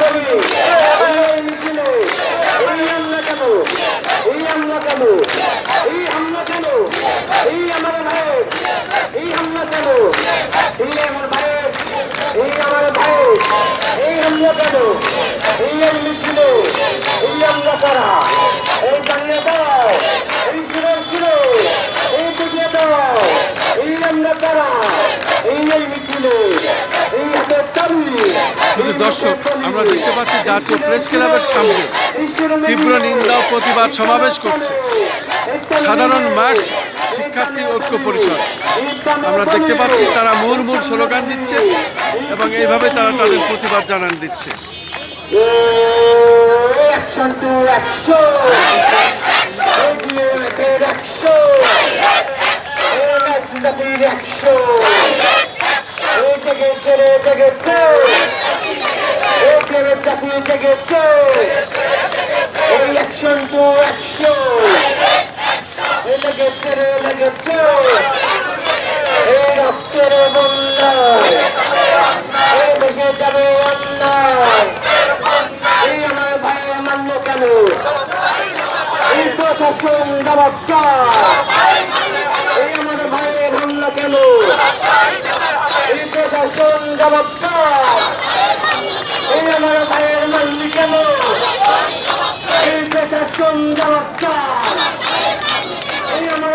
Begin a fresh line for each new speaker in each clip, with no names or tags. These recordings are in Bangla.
বলি এই মিছিলে এই হামলা কেন? এই হামলা কেন? এই হামলা কেন? এই আমার ভাইয়ের? এই হামলা কেন? এই আমার ভাইয়ের? এই আমার ভাইয়ের? এই হামলা কেন? এই এই মিছিলে এই হামলা করা? এই জানিয়ে দাও। এই শিরে শিরে এই বুঝিয়ে দাও। এই হামলা করা? এই এই মিছিলে
দর্শক, আমরা দেখতে পাচ্ছি জাতীয় প্রেস ক্লাবের সামনে তীব্র নিন্দা প্রতিবাদ সমাবেশ করছে। সাধারণ মার্চ শিক্ষার্থী ঐক্য পরিষদ আমরা দেখতে পাচ্ছি তারা মূল মূল স্লোগান দিচ্ছে এবং এইভাবে তারা তাদের প্রতিবাদ জানান দিচ্ছে।
জাতি জেগেছে এই অ্যাকশন টু অ্যাকশন লেগেছে রে লেগেছে এই রক্তের বন্যায় এই লেগে যাবে অন্যায়। এই আমার ভাইয়ের মান্য কেন? এই প্রশাসন চায়। এই আমার ভাইয়ের হামলা কেন চায় এই আমার ভাইয়ের মান্য কেন এই প্রশাসন জবাব চায় এই আমার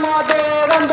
மாதேவன்